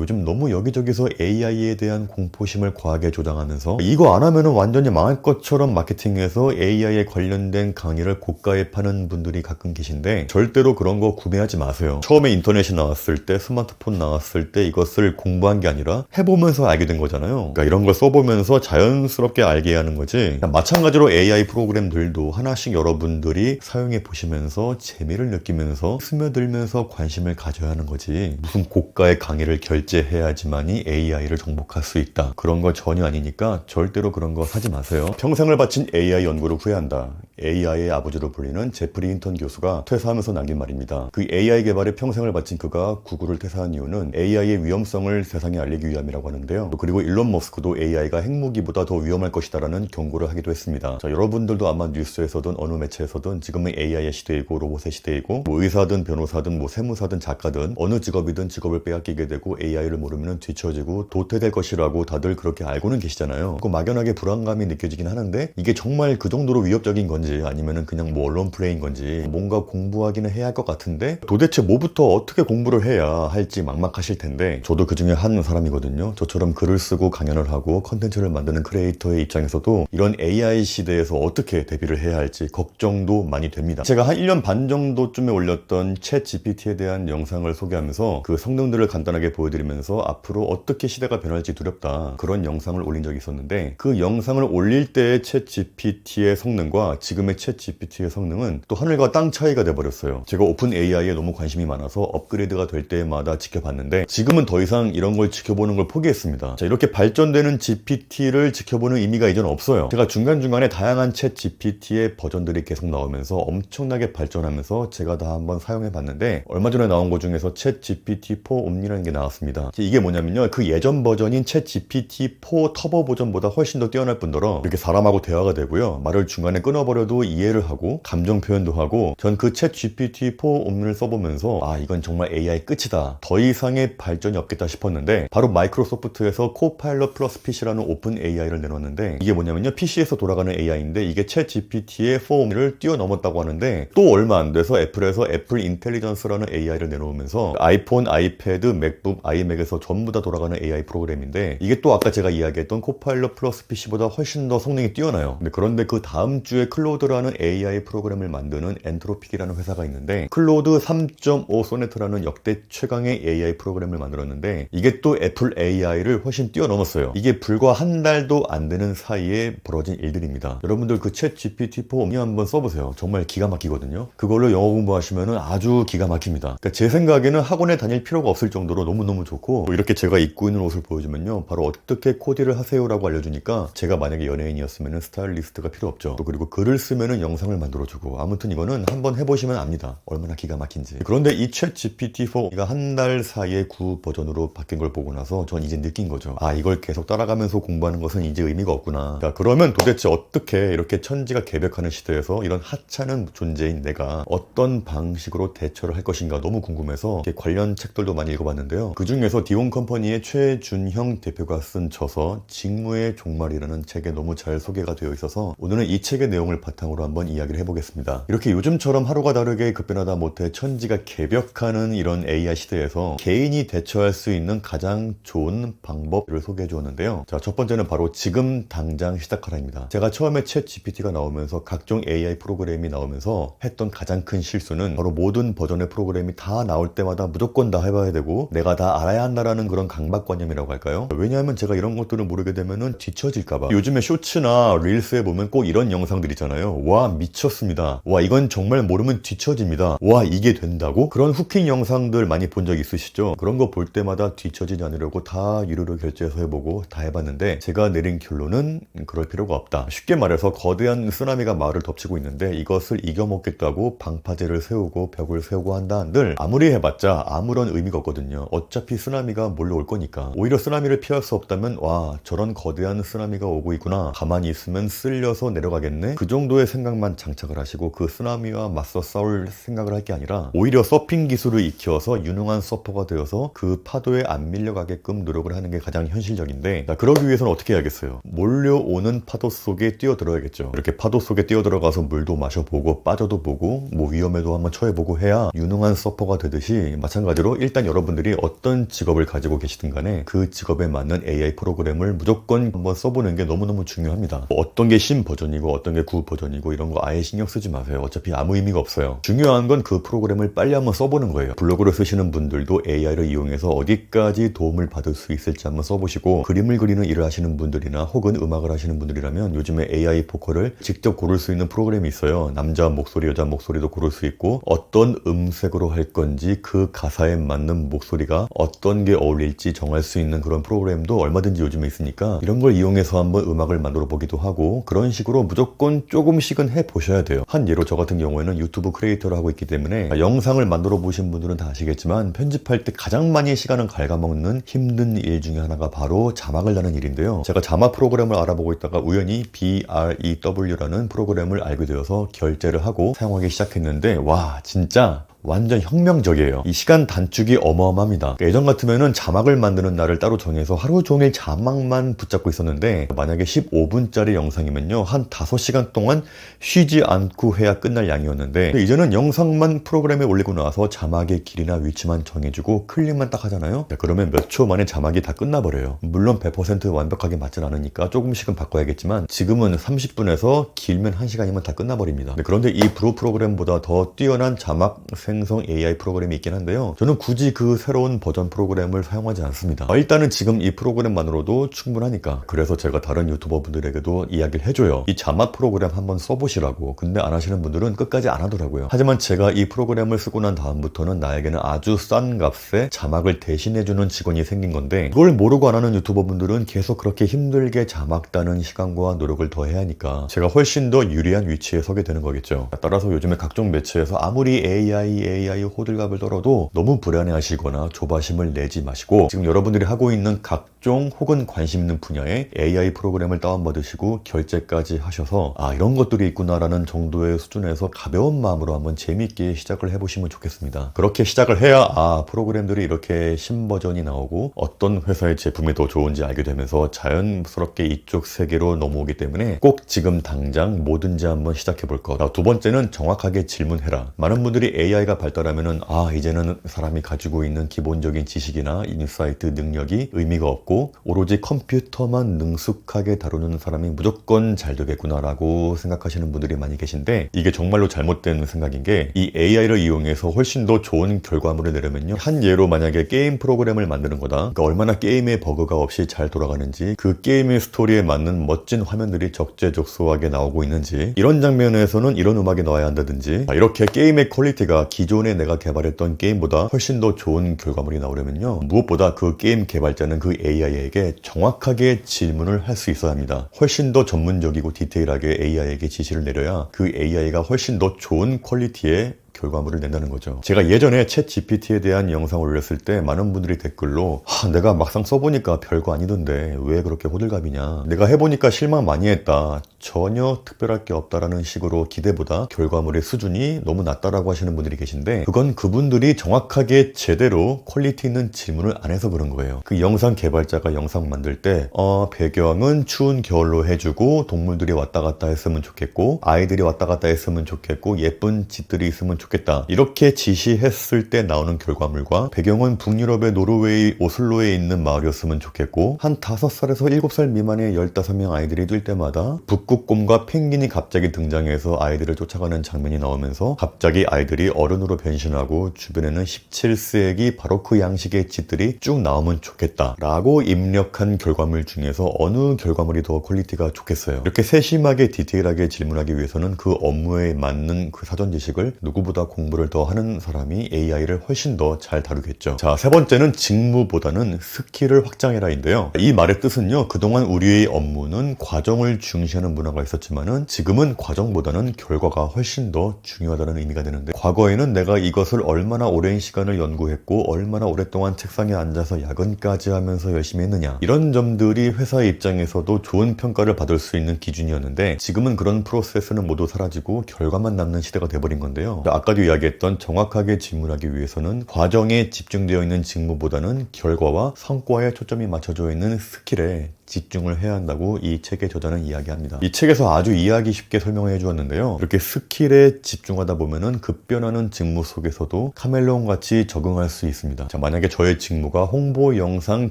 요즘 너무 여기저기서 AI에 대한 공포심을 과하게 조장하면서 이거 안 하면은 완전히 망할 것처럼 마케팅해서 AI에 관련된 강의를 고가에 파는 분들이 가끔 계신데 절대로 그런 거 구매하지 마세요. 처음에 인터넷이 나왔을 때 스마트폰 나왔을 때 이것을 공부한 게 아니라 해보면서 알게 된 거잖아요. 그러니까 이런 걸 써보면서 자연스럽게 알게 하는 거지. 마찬가지로 AI 프로그램들도 하나씩 여러분들이 사용해 보시면서 재미를 느끼면서 스며들면서 관심을 가져야 하는 거지. 무슨 고가의 강의를 결제 해야지만이 AI를 정복할 수 있다. 그런 거 전혀 아니니까 절대로 그런 거 사지 마세요. 평생을 바친 AI 연구를 후회한다. AI의 아버지로 불리는 제프리 힌턴 교수가 퇴사하면서 남긴 말입니다. 그 AI 개발에 평생을 바친 그가 구글을 퇴사한 이유는 AI의 위험성을 세상에 알리기 위함이라고 하는데요. 그리고 일론 머스크도 AI가 핵무기보다 더 위험할 것이다라는 경고를 하기도 했습니다. 자, 여러분들도 아마 뉴스에서든 어느 매체에서든 지금은 AI의 시대이고 로봇의 시대이고 뭐 의사든 변호사든 뭐 세무사든 작가든 어느 직업이든 직업을 빼앗기게 되고 AI를 모르면 뒤처지고 도태될 것이라고 다들 그렇게 알고는 계시잖아요. 그 막연하게 불안감이 느껴지긴 하는데 이게 정말 그 정도로 위협적인 건지 아니면은 그냥 뭐 언론 플레이인 건지 뭔가 공부하기는 해야 할 것 같은데 도대체 뭐부터 어떻게 공부를 해야 할지 막막하실 텐데 저도 그 중에 한 사람이거든요. 저처럼 글을 쓰고 강연을 하고 컨텐츠를 만드는 크리에이터의 입장에서도 이런 AI 시대에서 어떻게 대비를 해야 할지 걱정도 많이 됩니다. 제가 한 1년 반 정도쯤에 올렸던 챗 GPT에 대한 영상을 소개하면서 그 성능들을 간단하게 보여드리면서 앞으로 어떻게 시대가 변할지 두렵다 그런 영상을 올린 적이 있었는데 그 영상을 올릴 때의 챗 GPT의 성능과 지금 의 챗 GPT의 성능은 또 하늘과 땅 차이가 돼버렸어요. 제가 오픈 AI에 너무 관심이 많아서 업그레이드가 될 때마다 지켜봤는데 지금은 더 이상 이런 걸 지켜보는 걸 포기했습니다. 자, 이렇게 발전되는 GPT를 지켜보는 의미가 이제는 없어요. 제가 중간중간에 다양한 챗 GPT의 버전들이 계속 나오면서 엄청나게 발전하면서 제가 다 한번 사용해 봤는데 얼마 전에 나온 것 중에서 챗 GPT-4 옴니라는 게 나왔습니다. 이게 뭐냐면요. 그 예전 버전인 챗 GPT-4 터보 버전보다 훨씬 더 뛰어날 뿐더러 이렇게 사람하고 대화가 되고요. 말을 중간에 끊어버려도 이해를 하고 감정 표현도 하고 전 그 챗 GPT-4 옴니를 써보면서 아 이건 정말 AI 끝이다. 더 이상의 발전이 없겠다 싶었는데 바로 마이크로소프트에서 코파일럿 플러스 PC라는 오픈 AI를 내놓았는데 이게 뭐냐면요. PC에서 돌아가는 AI인데 이게 챗 GPT의 4옴니를 뛰어넘었다고 하는데 또 얼마 안 돼서 애플에서 애플 인텔리전스라는 AI를 내놓으면서 아이폰, 아이패드, 맥북, 아이맥에서 전부 다 돌아가는 AI 프로그램인데 이게 또 아까 제가 이야기했던 코파일럿 플러스 PC보다 훨씬 더 성능이 뛰어나요. 그런데 그 다음 주에 클로 드라는 AI 프로그램을 만드는 엔트로픽이라는 회사가 있는데 클로드 3.5 소네트라는 역대 최강의 AI 프로그램을 만들었는데 이게 또 애플 AI를 훨씬 뛰어넘었어요. 이게 불과 한 달도 안 되는 사이에 벌어진 일들입니다. 여러분들 그 챗 GPT-4 옴니 한번 써보세요. 정말 기가 막히거든요. 그걸로 영어 공부하시면 아주 기가 막힙니다. 그러니까 제 생각에는 학원에 다닐 필요가 없을 정도로 너무너무 좋고 뭐 이렇게 제가 입고 있는 옷을 보여주면요. 바로 어떻게 코디를 하세요라고 알려주니까 제가 만약에 연예인이었으면 스타일리스트가 필요 없죠. 또 그리고 글을 쓰면 영상을 만들어주고 아무튼 이거는 한번 해보시면 압니다. 얼마나 기가 막힌지. 그런데 이 챗 GPT-4가 한 달 사이에 구 버전으로 바뀐 걸 보고 나서 전 이제 느낀 거죠. 아 이걸 계속 따라가면서 공부하는 것은 이제 의미가 없구나. 자, 그러면 도대체 어떻게 이렇게 천지가 개벽하는 시대에서 이런 하찮은 존재인 내가 어떤 방식으로 대처를 할 것인가 너무 궁금해서 관련 책들도 많이 읽어봤는데요. 그 중에서 디온 컴퍼니의 최준형 대표가 쓴 저서 직무의 종말이라는 책에 너무 잘 소개가 되어 있어서 오늘은 이 책의 내용을 바탕으로 한번 이야기를 해보겠습니다. 이렇게 요즘처럼 하루가 다르게 급변하다 못해 천지가 개벽하는 이런 AI 시대에서 개인이 대처할 수 있는 가장 좋은 방법을 소개해 주었는데요. 자, 첫 번째는 바로 지금 당장 시작하라입니다. 제가 처음에 챗 GPT가 나오면서 각종 AI 프로그램이 나오면서 했던 가장 큰 실수는 바로 모든 버전의 프로그램이 다 나올 때마다 무조건 다 해봐야 되고 내가 다 알아야 한다라는 그런 강박관념이라고 할까요? 왜냐하면 제가 이런 것들을 모르게 되면은 뒤처질까봐. 요즘에 쇼츠나 릴스에 보면 꼭 이런 영상들 있잖아요. 와 미쳤습니다. 와 이건 정말 모르면 뒤처집니다. 와 이게 된다고? 그런 후킹 영상들 많이 본 적 있으시죠? 그런 거 볼 때마다 뒤처지지 않으려고 다 유료로 결제해서 해보고 다 해봤는데 제가 내린 결론은 그럴 필요가 없다. 쉽게 말해서 거대한 쓰나미가 마을을 덮치고 있는데 이것을 이겨먹겠다고 방파제를 세우고 벽을 세우고 한다 한들 아무리 해봤자 아무런 의미가 없거든요. 어차피 쓰나미가 몰려올 거니까. 오히려 쓰나미를 피할 수 없다면 와 저런 거대한 쓰나미가 오고 있구나. 가만히 있으면 쓸려서 내려가겠네. 그 정도 의 생각만 장착을 하시고 그 쓰나미와 맞서 싸울 생각을 할 게 아니라 오히려 서핑 기술을 익혀서 유능한 서퍼가 되어서 그 파도에 안 밀려가게끔 노력을 하는 게 가장 현실적인데 자, 그러기 위해서는 어떻게 해야겠어요? 몰려오는 파도 속에 뛰어들어야겠죠. 이렇게 파도 속에 뛰어들어가서 물도 마셔보고 빠져도 보고 뭐 위험에도 한번 처해보고 해야 유능한 서퍼가 되듯이 마찬가지로 일단 여러분들이 어떤 직업을 가지고 계시든 간에 그 직업에 맞는 AI 프로그램을 무조건 한번 써보는 게 너무너무 중요합니다. 어떤 게 신 버전이고 어떤 게 구 버전 이고 이런 거 아예 신경 쓰지 마세요. 어차피 아무 의미가 없어요. 중요한 건 그 프로그램을 빨리 한번 써보는 거예요. 블로그를 쓰시는 분들도 AI를 이용해서 어디까지 도움을 받을 수 있을지 한번 써보시고 그림을 그리는 일을 하시는 분들이나 혹은 음악을 하시는 분들이라면 요즘에 AI 보컬을 직접 고를 수 있는 프로그램이 있어요. 남자 목소리, 여자 목소리도 고를 수 있고 어떤 음색으로 할 건지 그 가사에 맞는 목소리가 어떤 게 어울릴지 정할 수 있는 그런 프로그램도 얼마든지 요즘에 있으니까 이런 걸 이용해서 한번 음악을 만들어 보기도 하고 그런 식으로 무조건 조금 씩은 해 보셔야 돼요. 한 예로 저 같은 경우에는 유튜브 크리에이터를 하고 있기 때문에 영상을 만들어 보신 분들은 다 아시겠지만 편집할 때 가장 많이 시간을 갉아먹는 힘든 일 중에 하나가 바로 자막을 다는 일인데요. 제가 자막 프로그램을 알아보고 있다가 우연히 BREW라는 프로그램을 알게 되어서 결제를 하고 사용하기 시작했는데 와 진짜 완전 혁명적이에요. 이 시간 단축이 어마어마합니다. 그러니까 예전 같으면은 자막을 만드는 날을 따로 정해서 하루 종일 자막만 붙잡고 있었는데 만약에 15분짜리 영상이면요. 한 5시간 동안 쉬지 않고 해야 끝날 양이었는데 이제는 영상만 프로그램에 올리고 나서 자막의 길이나 위치만 정해주고 클릭만 딱 하잖아요. 그러면 몇 초 만에 자막이 다 끝나버려요. 물론 100% 완벽하게 맞진 않으니까 조금씩은 바꿔야겠지만 지금은 30분에서 길면 1시간이면 다 끝나버립니다. 그런데 이 프로 프로그램보다 더 뛰어난 자막 생성 AI 프로그램이 있긴 한데요. 저는 굳이 그 새로운 버전 프로그램을 사용하지 않습니다. 아, 일단은 지금 이 프로그램만으로도 충분하니까. 그래서 제가 다른 유튜버 분들에게도 이야기를 해줘요. 이 자막 프로그램 한번 써보시라고. 근데 안 하시는 분들은 끝까지 안 하더라고요. 하지만 제가 이 프로그램을 쓰고 난 다음부터는 나에게는 아주 싼 값에 자막을 대신해주는 직원이 생긴 건데 그걸 모르고 안 하는 유튜버 분들은 계속 그렇게 힘들게 자막 따는 시간과 노력을 더 해야 하니까 제가 훨씬 더 유리한 위치에 서게 되는 거겠죠. 따라서 요즘에 각종 매체에서 아무리 AI AI 호들갑을 떨어도 너무 불안해하시거나 조바심을 내지 마시고 지금 여러분들이 하고 있는 각종 혹은 관심 있는 분야의 AI 프로그램을 다운받으시고 결제까지 하셔서 아 이런 것들이 있구나라는 정도의 수준에서 가벼운 마음으로 한번 재미있게 시작을 해보시면 좋겠습니다. 그렇게 시작을 해야 아 프로그램들이 이렇게 신버전이 나오고 어떤 회사의 제품이 더 좋은지 알게 되면서 자연스럽게 이쪽 세계로 넘어오기 때문에 꼭 지금 당장 뭐든지 한번 시작해 볼 것. 두 번째는 정확하게 질문해라. 많은 분들이 AI가 발달하면은 아 이제는 사람이 가지고 있는 기본적인 지식이나 인사이트 능력이 의미가 없고 오로지 컴퓨터만 능숙하게 다루는 사람이 무조건 잘 되겠구나라고 생각하시는 분들이 많이 계신데 이게 정말로 잘못된 생각인 게 이 AI를 이용해서 훨씬 더 좋은 결과물을 내려면요. 한 예로 만약에 게임 프로그램을 만드는 거다. 그러니까 얼마나 게임에 버그가 없이 잘 돌아가는지 그 게임의 스토리에 맞는 멋진 화면들이 적재적소하게 나오고 있는지 이런 장면에서는 이런 음악이 나와야 한다든지 이렇게 게임의 퀄리티가 기 존에 내가 개발했던 게임보다 훨씬 더 좋은 결과물이 나오려면요. 무엇보다 그 게임 개발자는 그 AI에게 정확하게 질문을 할 수 있어야 합니다. 훨씬 더 전문적이고 디테일하게 AI에게 지시를 내려야 그 AI가 훨씬 더 좋은 퀄리티의 결과물을 낸다는 거죠. 제가 예전에 챗 GPT에 대한 영상을 올렸을 때 많은 분들이 댓글로 하, 내가 막상 써보니까 별거 아니던데 왜 그렇게 호들갑이냐. 내가 해보니까 실망 많이 했다. 전혀 특별할 게 없다라는 식으로 기대보다 결과물의 수준이 너무 낮다라고 하시는 분들이 계신데 그건 그분들이 정확하게 제대로 퀄리티 있는 질문을 안 해서 그런 거예요. 그 영상 개발자가 영상 만들 때 어, 배경은 추운 겨울로 해주고 동물들이 왔다 갔다 했으면 좋겠고 아이들이 왔다 갔다 했으면 좋겠고 예쁜 짓들이 있으면 좋겠다. 이렇게 지시했을 때 나오는 결과물과 배경은 북유럽의 노르웨이 오슬로에 있는 마을이었으면 좋겠고 한 5살에서 7살 미만의 15명 아이들이 뛸 때마다 북 극곰과 펭귄이 갑자기 등장해서 아이들을 쫓아가는 장면이 나오면서 갑자기 아이들이 어른으로 변신하고 주변에는 17세기 바로크 양식의 짓들이 쭉 나오면 좋겠다 라고 입력한 결과물 중에서 어느 결과물이 더 퀄리티가 좋겠어요. 이렇게 세심하게 디테일하게 질문하기 위해서는 그 업무에 맞는 그 사전 지식을 누구보다 공부를 더 하는 사람이 AI를 훨씬 더 잘 다루겠죠. 자, 세 번째는 직무보다는 스킬을 확장해라인데요. 이 말의 뜻은요, 그동안 우리의 업무는 과정을 중시하는 문화가 있었지만은 지금은 과정보다는 결과가 훨씬 더 중요하다는 의미가 되는데 과거에는 내가 이것을 얼마나 오랜 시간을 연구했고 얼마나 오랫동안 책상에 앉아서 야근까지 하면서 열심히 했느냐 이런 점들이 회사의 입장에서도 좋은 평가를 받을 수 있는 기준이었는데 지금은 그런 프로세스는 모두 사라지고 결과만 남는 시대가 돼버린 건데요. 아까도 이야기했던 정확하게 질문하기 위해서는 과정에 집중되어 있는 직무보다는 결과와 성과에 초점이 맞춰져 있는 스킬에 집중을 해야 한다고 이 책의 저자는 이야기합니다. 이 책에서 아주 이해하기 쉽게 설명을 해주었는데요. 이렇게 스킬에 집중하다 보면은 급변하는 직무 속에서도 카멜레온 같이 적응할 수 있습니다. 자, 만약에 저의 직무가 홍보 영상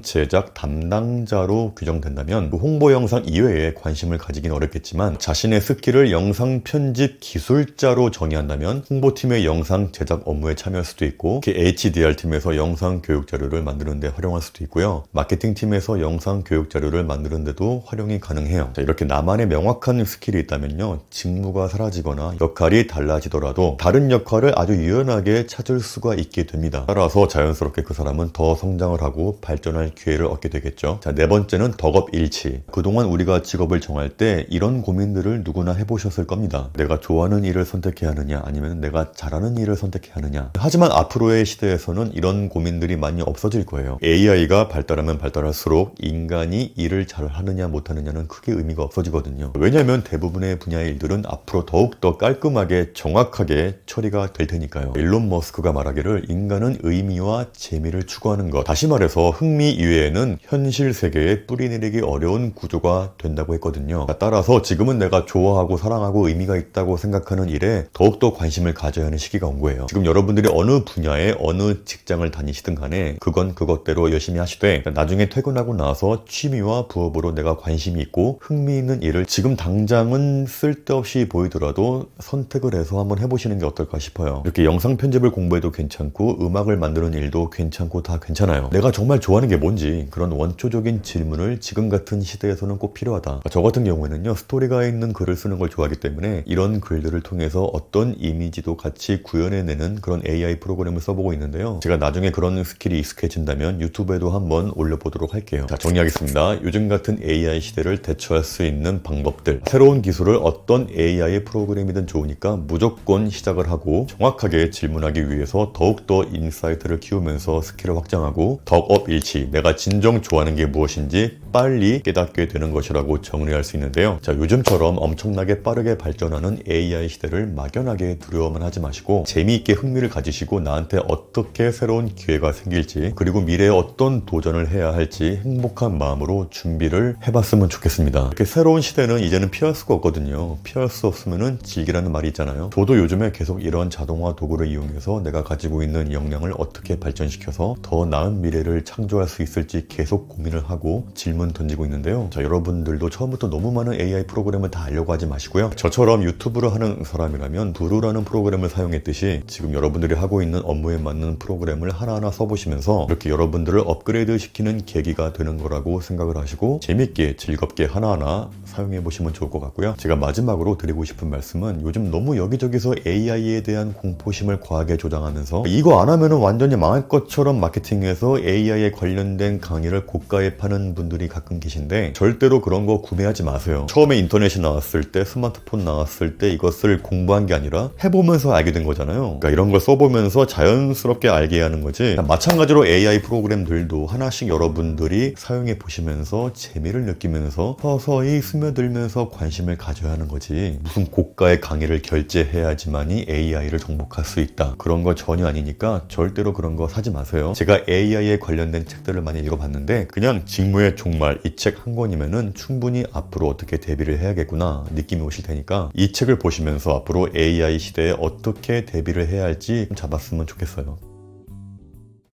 제작 담당자로 규정된다면 그 홍보 영상 이외에 관심을 가지긴 어렵겠지만 자신의 스킬을 영상 편집 기술자로 정의한다면 홍보팀의 영상 제작 업무에 참여할 수도 있고 특히 HDR팀에서 영상 교육 자료를 만드는 데 활용할 수도 있고요. 마케팅 팀에서 영상 교육 자료를 만드는 데도 활용이 가능해요. 자, 이렇게 나만의 명확한 스킬이 있다면요. 직무가 사라지거나 역할이 달라지더라도 다른 역할을 아주 유연하게 찾을 수가 있게 됩니다. 따라서 자연스럽게 그 사람은 더 성장을 하고 발전할 기회를 얻게 되겠죠. 자, 네 번째는 덕업 일치. 그동안 우리가 직업을 정할 때 이런 고민들을 누구나 해보셨을 겁니다. 내가 좋아하는 일을 선택해야 하느냐, 아니면 내가 잘하는 일을 선택해야 하느냐. 하지만 앞으로의 시대에서는 이런 고민들이 많이 없어질 거예요. AI가 발달하면 발달할수록 인간이 일을 잘 하느냐 못하느냐는 크게 의미가 없어지거든요. 왜냐하면 대부분의 분야의 일들은 앞으로 더욱더 깔끔하게 정확하게 처리가 될 테니까요. 일론 머스크가 말하기를 인간은 의미와 재미를 추구하는 것. 다시 말해서 흥미 이외에는 현실 세계에 뿌리 내리기 어려운 구조가 된다고 했거든요. 따라서 지금은 내가 좋아하고 사랑하고 의미가 있다고 생각하는 일에 더욱더 관심을 가져야 하는 시기가 온 거예요. 지금 여러분들이 어느 분야에 어느 직장을 다니시든 간에 그건 그것대로 열심히 하시되 나중에 퇴근하고 나서 취미와 부업으로 내가 관심이 있고 흥미 있는 일을 지금 당장은 쓸데없이 보이더라도 선택을 해서 한번 해보시는 게 어떨까 싶어요. 이렇게 영상 편집을 공부해도 괜찮고 음악을 만드는 일도 괜찮고 다 괜찮아요. 내가 정말 좋아하는 게 뭔지 그런 원초적인 질문을 지금 같은 시대에서는 꼭 필요하다. 저 같은 경우에는요 스토리가 있는 글을 쓰는 걸 좋아하기 때문에 이런 글들을 통해서 어떤 이미지도 같이 구현해내는 그런 AI 프로그램을 써보고 있는데요. 제가 나중에 그런 스킬이 익숙해진다면 유튜브에도 한번 올려보도록 할게요. 자 정리하겠습니다. 요즘 같은 AI 시대를 대처할 수 있는 방법들 새로운 기술을 어떤 AI 프로그램이든 좋으니까 무조건 시작을 하고 정확하게 질문하기 위해서 더욱더 인사이트를 키우면서 스킬을 확장하고 덕업 일치 내가 진정 좋아하는 게 무엇인지 빨리 깨닫게 되는 것이라고 정리할 수 있는데요. 자 요즘처럼 엄청나게 빠르게 발전하는 AI 시대를 막연하게 두려워만 하지 마시고 재미있게 흥미를 가지시고 나한테 어떻게 새로운 기회가 생길지 그리고 미래에 어떤 도전을 해야 할지 행복한 마음으로 준비를 해봤으면 좋겠습니다. 이렇게 새로운 시대는 이제는 피할 수가 없거든요. 피할 수 없으면은 즐기라는 말이 있잖아요. 저도 요즘에 계속 이런 자동화 도구를 이용해서 내가 가지고 있는 역량을 어떻게 발전시켜서 더 나은 미래를 창조할 수 있을지 계속 고민을 하고 질문 던지고 있는데요. 자, 여러분들도 처음부터 너무 많은 AI 프로그램을 다 알려고 하지 마시고요. 저처럼 유튜브를 하는 사람이라면 두루라는 프로그램을 사용했듯이 지금 여러분들이 하고 있는 업무에 맞는 프로그램을 하나하나 써보시면서 이렇게 여러분들을 업그레이드 시키는 계기가 되는 거라고 생각을 하시고 재밌게 즐겁게 하나하나 사용해 보시면 좋을 것 같고요. 제가 마지막으로 드리고 싶은 말씀은 요즘 너무 여기저기서 AI에 대한 공포심을 과하게 조장하면서 이거 안 하면은 완전히 망할 것처럼 마케팅해서 AI에 관련된 강의를 고가에 파는 분들이 가끔 계신데 절대로 그런 거 구매하지 마세요. 처음에 인터넷이 나왔을 때 스마트폰 나왔을 때 이것을 공부한 게 아니라 해보면서 알게 된 거잖아요. 그러니까 이런 걸 써보면서 자연스럽게 알게 하는 거지. 마찬가지로 AI 프로그램들도 하나씩 여러분들이 사용해 보시면서 재미를 느끼면서 서서히 스며들면서 관심을 가져야 하는 거지. 무슨 고가의 강의를 결제해야지만이 AI를 정복할 수 있다. 그런 거 전혀 아니니까 절대로 그런 거 사지 마세요. 제가 AI에 관련된 책들을 많이 읽어봤는데 그냥 직무의 종말 이 책 한 권이면은 충분히 앞으로 어떻게 대비를 해야겠구나 느낌이 오실 테니까 이 책을 보시면서 앞으로 AI 시대에 어떻게 대비를 해야 할지 좀 잡았으면 좋겠어요.